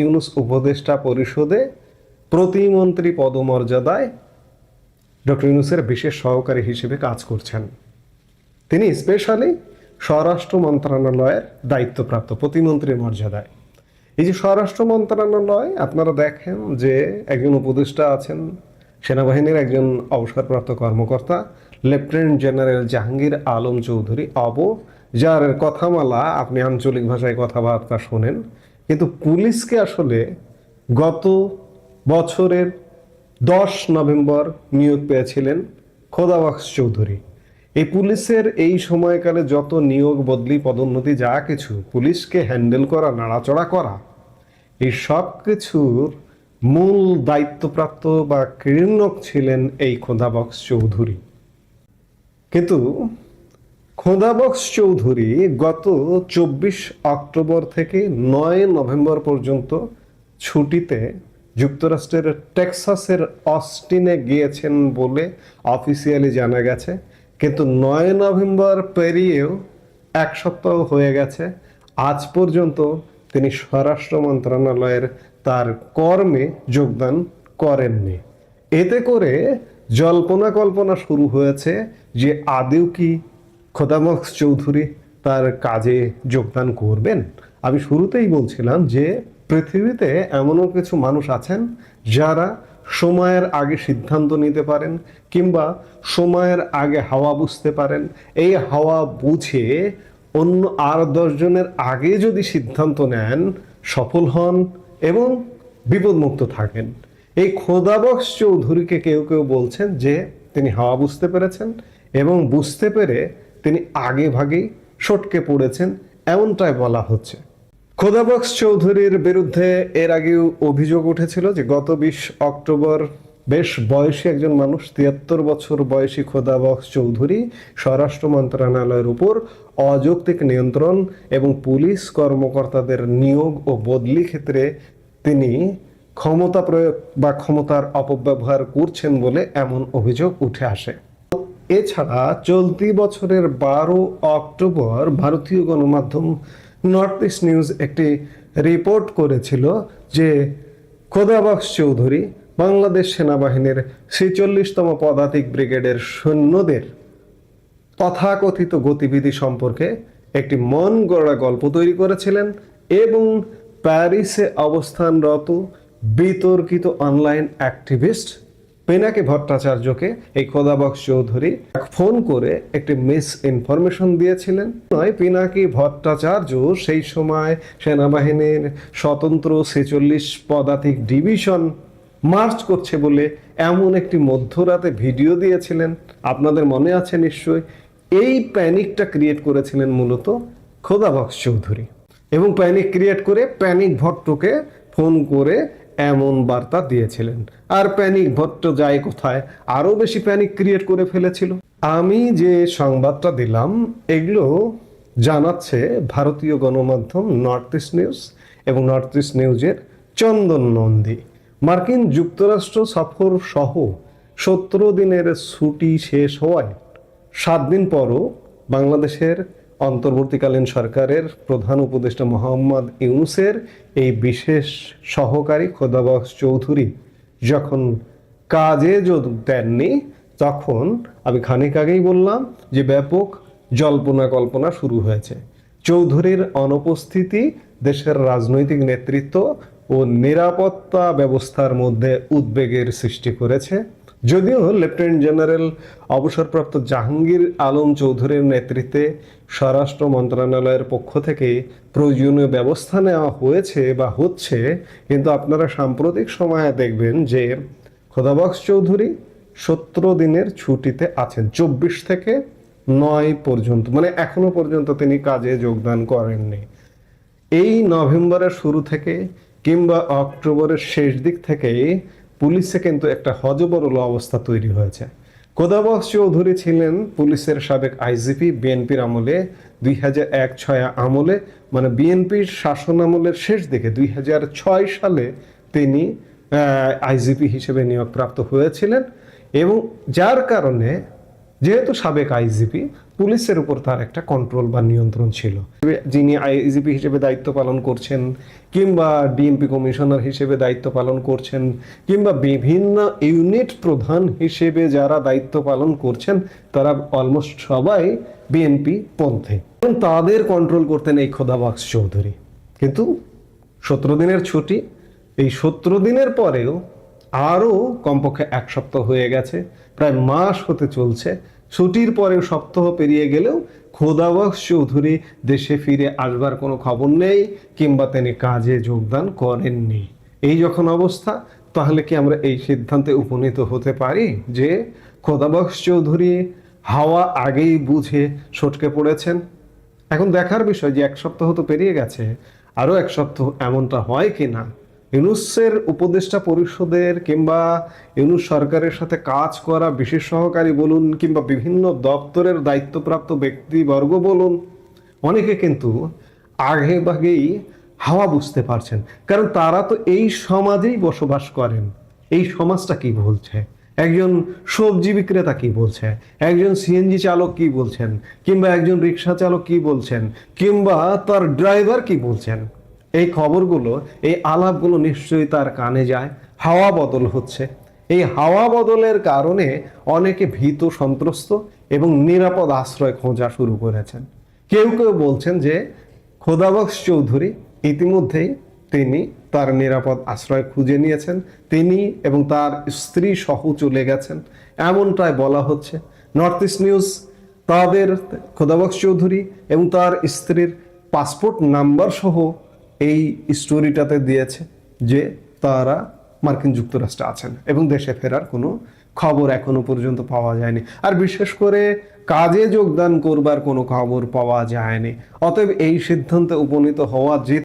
ইউনুস উপদেষ্টা পরিষদে প্রতিমন্ত্রী পদমর্যাদায় ডক্টর ইউনুসের বিশেষ সহকারী হিসেবে কাজ করছেন। তিনি স্পেশালি স্বরাষ্ট্র মন্ত্রণালয়ের দায়িত্বপ্রাপ্ত প্রতিমন্ত্রীর মর্যাদায়। এই যে স্বরাষ্ট্র মন্ত্রণালয়, আপনারা দেখেন যে একজন উপদেষ্টা আছেন, সেনাবাহিনীর একজন অবসরপ্রাপ্ত কর্মকর্তা, লেফটেন্যান্ট জেনারেল জাহাঙ্গীর আলম চৌধুরী অব, যার কথামালা আপনি আঞ্চলিক ভাষায় কথাবার্তা শোনেন। কিন্তু পুলিশকে আসলে গত বছরের দশ নভেম্বর নিয়োগ পেয়েছিলেন খোদাবাক্স চৌধুরী। এই পুলিশের এই সময়কালে যত নিয়োগ, বদলি, পদোন্নতি, যা কিছু পুলিশকে হ্যান্ডেল করা, নাড়াচড়া করা, এই সব কিছুর মূল দায়িত্বপ্রাপ্ত বা ক্রীড়নক ছিলেন এই খোদাবক্স চৌধুরী। কিন্তু খোদাবক্স চৌধুরী গত চব্বিশ অক্টোবর থেকে নয় নভেম্বর পর্যন্ত ছুটিতে যুক্তরাষ্ট্রের টেক্সাসের অস্টিনে গিয়েছেন বলে অফিসিয়ালি জানা গেছে। কিন্তু নয় নভেম্বর পেরিয়েও এক সপ্তাহ হয়ে গেছে। আজ পর্যন্ত তিনি স্বরাষ্ট্র মন্ত্রণালয়ের তার কর্মে যোগদান করেননি। এতে করে জল্পনা কল্পনা শুরু হয়েছে যে আদেও কি খোদামক্স চৌধুরী তার কাজে যোগদান করবেন। আমি শুরুতেই বলছিলাম যে, পৃথিবীতে এমনও কিছু মানুষ আছেন যারা সময়ের আগে সিদ্ধান্ত নিতে পারেন কিংবা সময়ের আগে হাওয়া বুঝতে পারেন। এই হাওয়া বুঝে অন্য আর দশজনের আগে যদি সিদ্ধান্ত নেন, সফল হন এবং বিপদমুক্ত থাকেন। এই খোদাবক্স চৌধুরীকে কেউ কেউ বলছেন যে, তিনি হাওয়া বুঝতে পেরেছেন এবং বুঝতে পেরে তিনি আগে ভাগেই সটকে পড়েছেন, এমনটাই বলা হচ্ছে। খোদাবক্স চৌধুরীর বিরুদ্ধে এর আগেও অভিযোগ উঠেছিল যে গত বিশ অক্টোবর বেশ বয়সী একজন মানুষ, তিয়াত্তর বছর বয়সী খোদাবক্স চৌধুরী স্বরাষ্ট্র মন্ত্রণালয়ের উপর অযৌক্তিক নিয়ন্ত্রণ এবং পুলিশ কর্মকর্তাদের নিয়োগ ও বদলি ক্ষেত্রে তিনি ক্ষমতা প্রয়োগ বা ক্ষমতার অপব্যবহার করছেন বলে এমন অভিযোগ উঠে আসে। এছাড়া চলতি বছরের বারো অক্টোবর ভারতীয় গণমাধ্যম নর্থ ইস্ট নিউজ একটি রিপোর্ট করেছিল যে খোদাবক্স চৌধুরী বাংলাদেশ সেনাবাহিনীর ছেচল্লিশতম পদাতিক ব্রিগেডের সৈন্যদের তথাকথিত গতিবিধি সম্পর্কে একটি মন গড়া গল্প তৈরি করেছিলেন এবং প্যারিসে অবস্থানরত বিতর্কিত অনলাইন অ্যাক্টিভিস্ট পেনাকি ভট্টাচার্যকে এই খোদাবক্স চৌধুরী ফোন করে একটি মিস ইনফরমেশন দিয়েছিলেন। নয়, পিনাকি ভট্টাচার্য সেই সময় সেনাবাহিনীর স্বতন্ত্র ছেচল্লিশ পদাতিক ডিভিশন মার্চ করছে বলে এমন একটি মধ্যরাতে ভিডিও দিয়েছিলেন। আপনাদের মনে আছে নিশ্চয়ই? এই প্যানিকটা ক্রিয়েট করেছিলেন মূলত খোদাবক্স চৌধুরী। এবং প্যানিক ক্রিয়েট করে প্যানিক ভট্টকে ফোন করে এমন বার্তা দিয়েছিলেন। আর প্যানিক ভট্ট যায় কোথায়? আরও বেশি প্যানিক ক্রিয়েট করে ফেলেছিল। আমি যে সংবাদটা দিলাম, এগুলো জানাচ্ছে ভারতীয় গণমাধ্যম নর্থ ইস্ট নিউজ এবং নর্থ ইস্ট নিউজের চন্দন নন্দী। মার্কিন যুক্তরাষ্ট্র সফর সহ সতেরো দিনের ছুটি শেষ হওয়ায় সাত দিন পরও বাংলাদেশের অন্তর্বর্তীকালীন সরকারের প্রধান উপদেষ্টা মোহাম্মদ ইউনুসের এই বিশেষ সহকারী খোদাবক্স চৌধুরী যখন কাজে যোগ দেননি, তখন আমি খানিক আগেই বললাম যে ব্যাপক জল্পনা কল্পনা শুরু হয়েছে। চৌধুরীর অনুপস্থিতি, দেশের রাজনৈতিক নেতৃত্ব ও নিরাপত্তা ব্যবস্থার মধ্যে উদ্বেগের সৃষ্টি করেছে। যদিও লেফটেন্যান্ট জেনারেল অবসরপ্রাপ্ত জাহাঙ্গীর আলম চৌধুরীর নেতৃত্বে স্বরাষ্ট্র মন্ত্রণালয়ের পক্ষ থেকে প্রয়োজনীয় ব্যবস্থা নেওয়া হয়েছে বা হচ্ছে, কিন্তু আপনারা সাম্প্রতিক সময়ে দেখবেন যে খোদাবক্স চৌধুরী সতেরো দিনের ছুটিতে আছেন, চব্বিশ থেকে নয় পর্যন্ত মানে এখনও পর্যন্ত তিনি কাজে যোগদান করেননি। এই নভেম্বরের শুরু থেকে কিংবা অক্টোবরের শেষ দিক থেকে পুলিশে কিন্তু একটা হজবরল অবস্থা তৈরি হয়েছে। কোদাবক্স চৌধুরী ছিলেন পুলিশের সাবেক আইজিপি, বিএনপির আমলে, দুই হাজার এক ছয় আমলে মানে বিএনপির শাসন আমলের শেষ দিকে, দুই হাজার ছয় সালে তিনি আইজিপি হিসেবে নিয়োগপ্রাপ্ত হয়েছিলেন এবং যার কারণে যেহেতু সাবেক আইজিপি, পুলিশের উপর তার একটা কন্ট্রোল বা নিয়ন্ত্রণ ছিল। যিনি আইজিপি হিসেবে দায়িত্ব পালন করছেন, কিংবা ডিএমপি কমিশনার হিসেবে দায়িত্ব পালন করছেন, কিংবা বিভিন্ন ইউনিট প্রধান হিসেবে যারা দায়িত্ব পালন করছেন, তারা অলমোস্ট সবাই বিএনপি পন্থে। এবং তাদের কন্ট্রোল করতেন এই খোদাবাক্স চৌধুরী। কিন্তু সতেরো দিনের ছুটি, এই সতেরো দিনের পরেও আরও কমপক্ষে এক সপ্তাহ হয়ে গেছে, প্রায় মাস হতে চলছে। ছুটির পরে সপ্তাহ পেরিয়ে গেলেও খোদাবক্স চৌধুরী দেশে ফিরে আসবার কোনো খবর নেই কিংবা তিনি কাজে যোগদান করেননি। এই যখন অবস্থা, তাহলে কি আমরা এই সিদ্ধান্তে উপনীত হতে পারি যে খোদাবক্স চৌধুরী হাওয়া আগেই বুঝে সটকে পড়েছেন? এখন দেখার বিষয় যে এক সপ্তাহ তো পেরিয়ে গেছে, আরও এক সপ্তাহ এমনটা হয় কি না ইউনুসের উপদেষ্টা পরিষদের কিংবা ইউনুস সরকারের সাথে কাজ করা বিশেষ সহকারী বলুন কিংবা বিভিন্ন দপ্তরের দায়িত্বপ্রাপ্ত ব্যক্তিবর্গ বলুন, অনেকে কিন্তু আগে ভাগেই হাওয়া বুঝতে পারছেন। কারণ তারা তো এই সমাজেই বসবাস করেন। এই সমাজটা কি বলছে? একজন সবজি বিক্রেতা কি বলছে? একজন সিএনজি চালক কি বলছেন? কিংবা একজন রিক্সা চালক কি বলছেন? কিংবা তার ড্রাইভার কি বলছেন? এই খবরগুলো, এই আলাপগুলো নিশ্চয়ই তার কানে যায়, হাওয়া বদল হচ্ছে। এই হাওয়া বদলের কারণে অনেকে ভীত, সন্ত্রস্ত এবং নিরাপদ আশ্রয় খোঁজা শুরু করেছেন। কেউ কেউ বলছেন যে খোদাবক্স চৌধুরী, ইতিমধ্যেই তিনি তার নিরাপদ আশ্রয় খুঁজে নিয়েছেন। তিনি এবং তার স্ত্রী সহ চলে গেছেন। এমনটাই বলা হচ্ছে। নর্থ ইস্ট নিউজ, তাদের খোদাবক্স চৌধুরী এবং তার স্ত্রীর পাসপোর্ট নাম্বার সহ এই স্টোরিটাতে দিয়েছে যে তারা মার্কিন যুক্তরাষ্ট্রে আছেন এবং দেশে ফেরার কোনো খবর এখনও পর্যন্ত পাওয়া যায়নি। আর বিশেষ করে কাজে যোগদান করবার কোনো খবর পাওয়া যায়নি। অতএব এই সিদ্ধান্তে উপনীত হওয়া যে